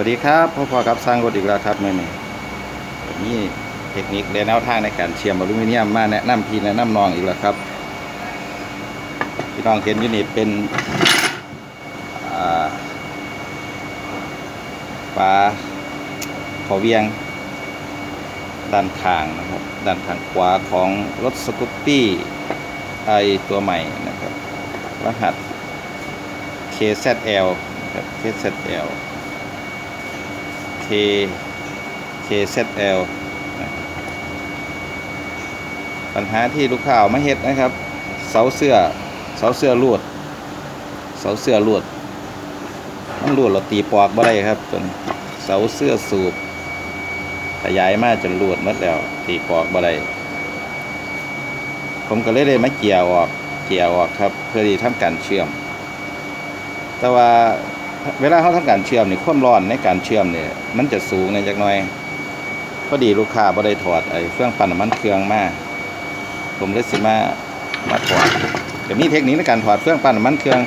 วัสดีครับพ่อพ่อครับสร้างรถอีกแล้วครับเมื่อนี้นี่เทคนิคและแนวทางในการเชื่อมอลูมิเนียมมาแนะนำพี่แนะนำน้องอีกแล้วครับพี่น้องเห็นอยูนิตเป็นอ่าฝาขอเวียงด้านข้างนะครับด้านข้างขวาของรถสกูตตี้ไอตัวใหม่นะครับ รหัส KZL นะครับ KZL K KZL ปัญหาที่ลูกค้าเอามาเฮ็ดนะครับ เสาเสื้อเสาเสื้อลวด เสาเสื้อลวดมันลวดเราตีปอกบ่ได้ครับจนเสาเสื้อสูบขยายมากจนลวดหมดแล้ว ตีปอกบ่ได้ผมก็เลยได้มาเกี่ยวออกเกี่ยวออกครับ เพื่อที่ทำการเชื่อม แต่ว่า เวลาเขาทำการเชื่อมนี่ความร้อนในการเชื่อมเนี่ยมันจะสูงในจักหน่อยพอดีลูกค้าบ่ได้ถอดไอ้เครื่องปั่นน้ำมันเครื่องมาผมเลยสิมามาถอดแต่มีเทคนิคในการถอดเครื่องปั่นน้ำมันเครื่อง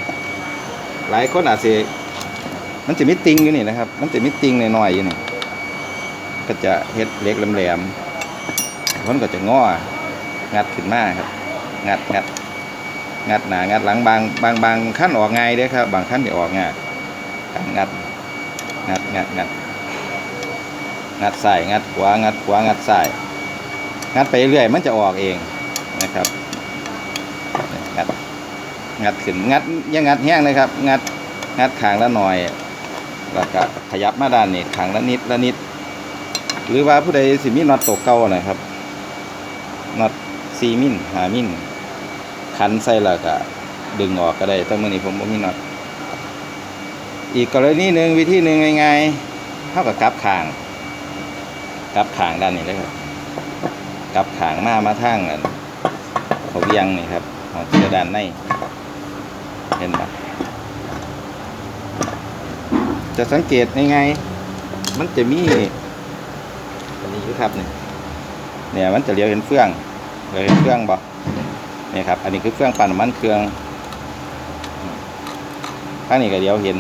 หลายคนอาจจะมันจะมีติงอยู่นี่นะครับ มันจะมีติงหน่อยๆอยู่นี่ก็จะเฮ็ดเล็กแหลมๆมันก็จะง้องัดขึ้นมาครับ งัดงัดงัดหนางัดหลังบางบางบางขั้นออกง่ายเด้ครับ บางขั้นจะออกง่าย งัดงัดงัดงัดงัดใส่งัดขวางัดขวางัดใส่งัดไปเรื่อยมันจะออกเองนะครับงัดงัดขึ้นงัดยังงัดแห้งเลยครับ งัดงัดขางละหน่อยแล้วก็ขยับมาด้านนี้ขางละนิดละนิด หรือว่าผู้ใดสิมีน็อตตกเก่านะครับน็อตซีมิลหามิลขันใส่แล้วก็ดึงออกก็ได้แต่มื่อนี้ผมบ่มีน็อต อีกกรณีหนึ่งวิธีหนึ่งง่ายๆเท่ากับกลับขางกลับขางด้านนี้เลยครับกลับขางมามาทางอันเขาเวียงนี่ครับของเสือด้านในเห็นปะจะสังเกตง่ายๆมันจะมีอันนี้อยู่ครับนี่เนี่ยมันจะเลี้ยวเห็นเฟื่องเลี้ยวเห็นเฟื่องบ่เนี่ยครับ อันนี้คือเครื่องปั่นมันเครื่องข้างนี้ก็เดี๋ยวเห็น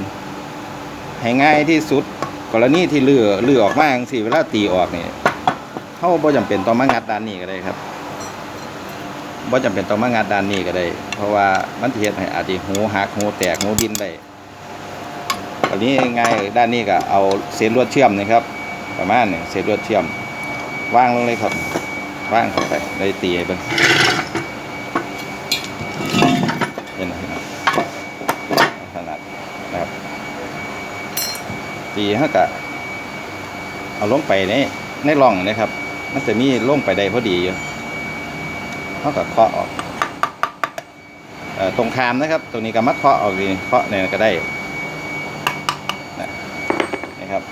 ให้ง่ายที่สุด กรณีที่เลือเลือออกมาจังสิเวลาตีออกนี่เขาบ่จำเป็นต้องมางัดด้านนี้ก็ได้ครับบ่จำเป็นต้องมางัดด้านนี้ก็ได้ เพราะว่ามันสิเฮ็ดให้อาจจะหูหักหูแตกหูดินได้ตอนนี้ง่ายด้านนี้ก็เอาเศษลวดเชื่อมนี่ครับ ประมาณนี้เศษลวดเชื่อมว่างลงเลยครับว่างเข้าไปได้ตีให้เบิ่งเห็นไหมครับขนาดนะครับ ตีเขากะเอาลงไปในในร่องนะครับ มันจะมีลงไปได้พอดีอยู่เขากับเคาะออกเอ่อตรงคามนะครับตรงนี้ก็มาเคาะออกดีเคาะเนี่ยก็ได้นะครับ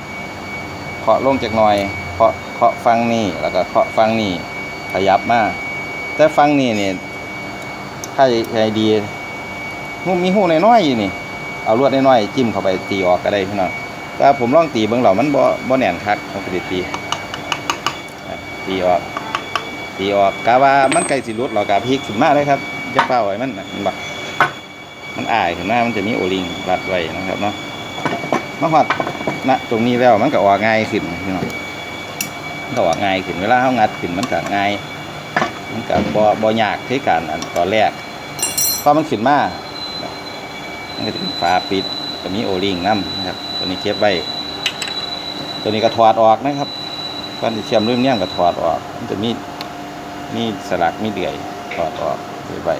เคาะลงจากหน่อยเคาะเคาะฟังนี่แล้วก็เคาะฟังนี่ขยับมาแต่ฟังนี่เนี่ยถ้าใจดีหูมีหูน้อยๆอยู่นี่ เอาลวดน้อยๆจิ้มเข้าไปตีออกก็ได้พี่น้อง แต่ผมลองตีเบิ่งเหล่ามันบ่บ่แน่นคักผมก็ด้ตีตีออกตีออกกะว่ามันใกล้สิหลุดเรากะพลิกขึ้นมาเลยครับจะเป้าไว้มันมันบักมันอายขึ้นมามันจะมีโอลิงรัดไว้นะครับเนาะมาฮอดณตรงนี้แล้วมันก็ออกง่ายขึ้นพี่น้องมันก็ออกง่ายขึ้นเวลาเฮางัดขึ้นมันก็ง่ายมันก็บ่บ่ยากที่การอันตอนแรกพอมันขึ้นมามันก็จะเป็นฝาปิด ก็มีโอลิงน้ำนะครับ ตัวนี้เก็บไว้ตัวนี้ก็ถอดออกนะครับก้อนที่เชื่อมรุ่นเนี้ยก็ถอดออกมันจะมีมีสลักมีเดือยถอดออกเก็บไว้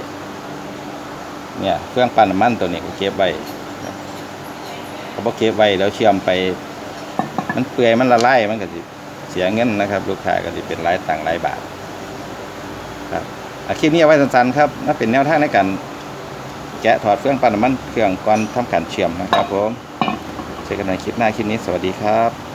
เนี่ยเครื่องปั่นน้ำมันตัวนี้ก็เก็บไว้นะครับเขาบอกเก็บไว้แล้วเชื่อมไป มันเปื่อยมันละลายมันก็จะเสียเงินนะครับ ลูกค้าก็จะเป็นหลายต่างค์หลายบาทครับคลิปนี้เอาไว้สั้นๆครับนั่นเป็นแนวทางในการ แกะถอดเครื่องปั่นน้ำมันเครื่องก่อนทำการเชื่อมนะครับผมเจอกันในคลิปหน้าคลิปนี้สวัสดีครับ